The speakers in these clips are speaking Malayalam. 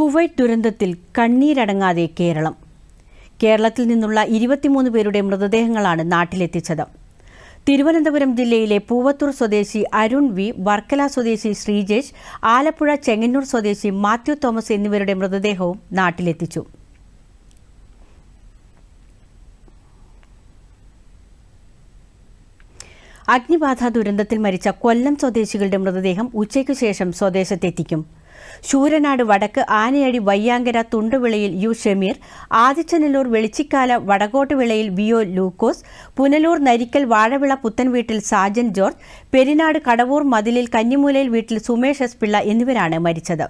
കുവൈറ്റ് ദുരന്തത്തിൽ കണ്ണീരടങ്ങാതെ കേരളം. കേരളത്തിൽ നിന്നുള്ള ഇരുപത്തിമൂന്ന് പേരുടെ മൃതദേഹങ്ങളാണ് നാട്ടിലെത്തിച്ചത്. തിരുവനന്തപുരം ജില്ലയിലെ പൂവത്തൂർ സ്വദേശി അരുൺ വി വർക്കല സ്വദേശി ശ്രീജേഷ് ആലപ്പുഴ ചെങ്ങന്നൂർ സ്വദേശി മാത്യു തോമസ് എന്നിവരുടെ മൃതദേഹവും നാട്ടിലെത്തിച്ചു. അഗ്നിബാധ ദുരന്തത്തിൽ മരിച്ച കൊല്ലം സ്വദേശികളുടെ മൃതദേഹം ഉച്ചയ്ക്കു ശേഷം സ്വദേശത്തെത്തിക്കും. ശൂരനാട് വടക്ക് ആനയടി വയ്യാങ്കര തുണ്ടുവിളയിൽ യു ഷമീർ ആദിച്ചനല്ലൂർ വെളിച്ചിക്കാല വടകോട്ടുവിളയിൽ വി ഒ ലൂക്കോസ് പുനലൂർ നരിക്കൽ വാഴവിള പുത്തൻവീട്ടിൽ സാജൻ ജോർജ് പെരിനാട് കടവൂർ മതിലിൽ കന്നിമൂലയിൽ വീട്ടിൽ സുമേഷ് എസ് പിള്ള എന്നിവരാണ് മരിച്ചത്.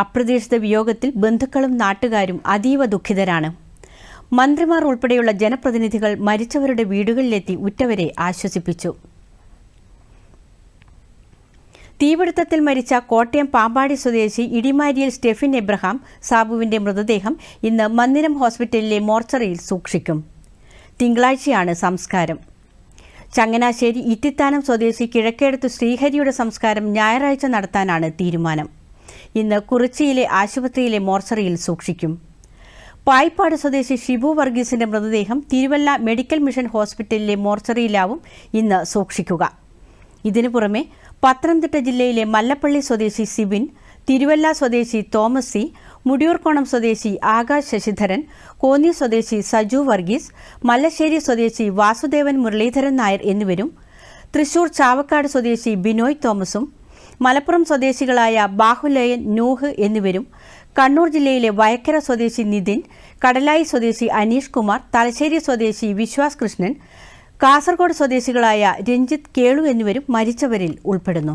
അപ്രതീക്ഷിത വിയോഗത്തിൽ ബന്ധുക്കളും നാട്ടുകാരും അതീവ ദുഃഖിതരാണ്. മന്ത്രിമാർ ഉൾപ്പെടെയുള്ള ജനപ്രതിനിധികൾ മരിച്ചവരുടെ വീടുകളിലെത്തി ഉറ്റവരെ ആശ്വസിപ്പിച്ചു. തീപിടുത്തത്തിൽ മരിച്ച കോട്ടയം പാമ്പാടി സ്വദേശി ഇടിമാരിയിൽ സ്റ്റെഫിൻ എബ്രഹാം സാബുവിന്റെ മൃതദേഹം ഇന്ന് മന്ദിരം ഹോസ്പിറ്റലിലെ മോർച്ചറിയിൽ സൂക്ഷിക്കും. തിങ്കളാഴ്ചയാണ് സംസ്കാരം. ചങ്ങനാശ്ശേരി ഇത്തിത്താനം സ്വദേശി കിഴക്കേടത്ത് ശ്രീഹരിയുടെ സംസ്കാരം ഞായറാഴ്ച നടത്താനാണ് തീരുമാനം. ഇന്ന് കുറിച്ചിയിലെ ആശുപത്രിയിലെ മോർച്ചറിയിൽ സൂക്ഷിക്കും. പായിപ്പാട് സ്വദേശി ഷിബു വർഗീസിന്റെ മൃതദേഹം തിരുവല്ല മെഡിക്കൽ മിഷൻ ഹോസ്പിറ്റലിലെ മോർച്ചറിയിലാവും ഇന്ന് സൂക്ഷിക്കുക. ഇതിനു പുറമെ പത്തനംതിട്ട ജില്ലയിലെ മല്ലപ്പള്ളി സ്വദേശി സിബിൻ തിരുവല്ല സ്വദേശി തോമസ് സി മുടിയൂർക്കോണം സ്വദേശി ആകാശ് ശശിധരൻ കോന്നി സ്വദേശി സജു വർഗീസ് മല്ലശ്ശേരി സ്വദേശി വാസുദേവൻ മുരളീധരൻ നായർ എന്നിവരും തൃശൂർ ചാവക്കാട് സ്വദേശി ബിനോയ് തോമസും മലപ്പുറം സ്വദേശികളായ ബാഹുലയൻ നൂഹ് എന്നിവരും കണ്ണൂർ ജില്ലയിലെ വയക്കര സ്വദേശി നിതിൻ കടലായി സ്വദേശി അനീഷ് കുമാർ തലശ്ശേരി സ്വദേശി വിശ്വാസ് കൃഷ്ണൻ കാസർഗോഡ് സ്വദേശികളായ രഞ്ജിത്ത് കേളു എന്നിവരും മരിച്ചവരിൽ ഉൾപ്പെടുന്നു